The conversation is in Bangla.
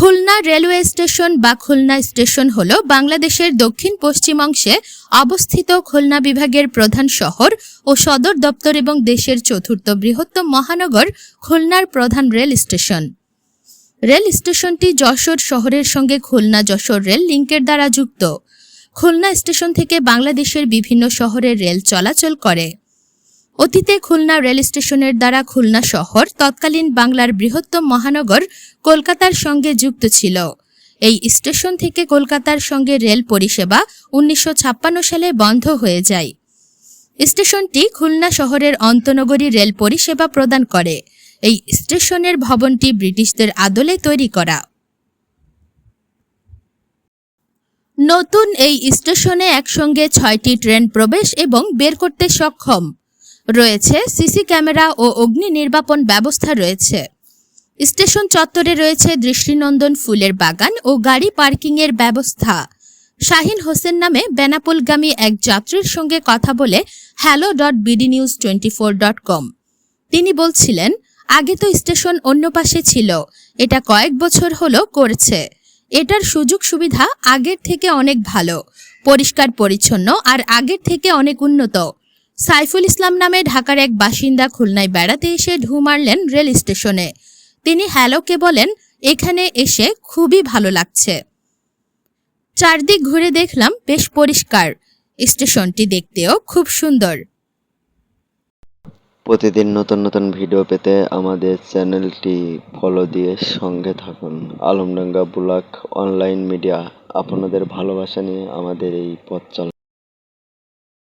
খুলনা রেলওয়ে স্টেশন বা খুলনা স্টেশন হল বাংলাদেশের দক্ষিণ পশ্চিম অংশে অবস্থিত খুলনা বিভাগের প্রধান শহর ও সদর দপ্তর এবং দেশের চতুর্থ বৃহত্তম মহানগর খুলনার প্রধান রেল স্টেশন। রেল স্টেশনটি যশোর শহরের সঙ্গে খুলনা যশোর রেল লিঙ্কের দ্বারা যুক্ত। খুলনা স্টেশন থেকে বাংলাদেশের বিভিন্ন শহরে রেল চলাচল করে। অতীতে খুলনা রেল স্টেশনের দ্বারা খুলনা শহর, তৎকালীন বাংলার বৃহত্তম মহানগর কলকাতার সঙ্গে যুক্ত ছিল। এই স্টেশন থেকে কলকাতার সঙ্গে রেল পরিষেবা উনিশশো ছাপ্পান্ন সালে বন্ধ হয়ে যায়। স্টেশনটি খুলনা শহরের অন্তনগরী রেল পরিষেবা প্রদান করে। এই স্টেশনের ভবনটি ব্রিটিশদের আদলে তৈরি করা। নতুন এই স্টেশনে একসঙ্গে ছয়টি ট্রেন প্রবেশ এবং বের করতে সক্ষম। রয়েছে, সিসি ক্যামেরা ও অগ্নি নির্বাপন ব্যবস্থা রয়েছে। স্টেশন চত্বরে রয়েছে দৃষ্টিনন্দন ফুলের বাগান ও গাড়ি পার্কিংয়ের ব্যবস্থা। শাহিন হোসেন নামে বেনাপোলগামী এক যাত্রীর সঙ্গে কথা বলে hello dot BD news twenty four dot com তিনি বলছিলেন, আগে তো স্টেশন অন্য পাশে ছিল, এটা কয়েক বছর হলো করছে। এটার সুযোগ সুবিধা আগের থেকে অনেক ভালো, পরিষ্কার পরিচ্ছন্ন আর আগের থেকে অনেক উন্নত। সাইফুল ইসলাম নামে ঢাকার এক বাসিন্দা খুলনায় বেড়াতে এসে ঢু মারলেন রেল স্টেশনে। তিনি হ্যালোকে বলেন, এখানে এসে খুবই ভালো লাগছে। চারদিক ঘুরে দেখলাম বেশ পরিষ্কার। স্টেশনটি দেখতেও খুব সুন্দর। প্রতিদিন নতুন নতুন ভিডিও পেতে আমাদের চ্যানেলটি ফলো দিয়ে সঙ্গে থাকুন। আলমডাঙ্গা ব্লক অনলাইন মিডিয়া, আপনাদের ভালোবাসা নিয়ে আমাদের এই পথ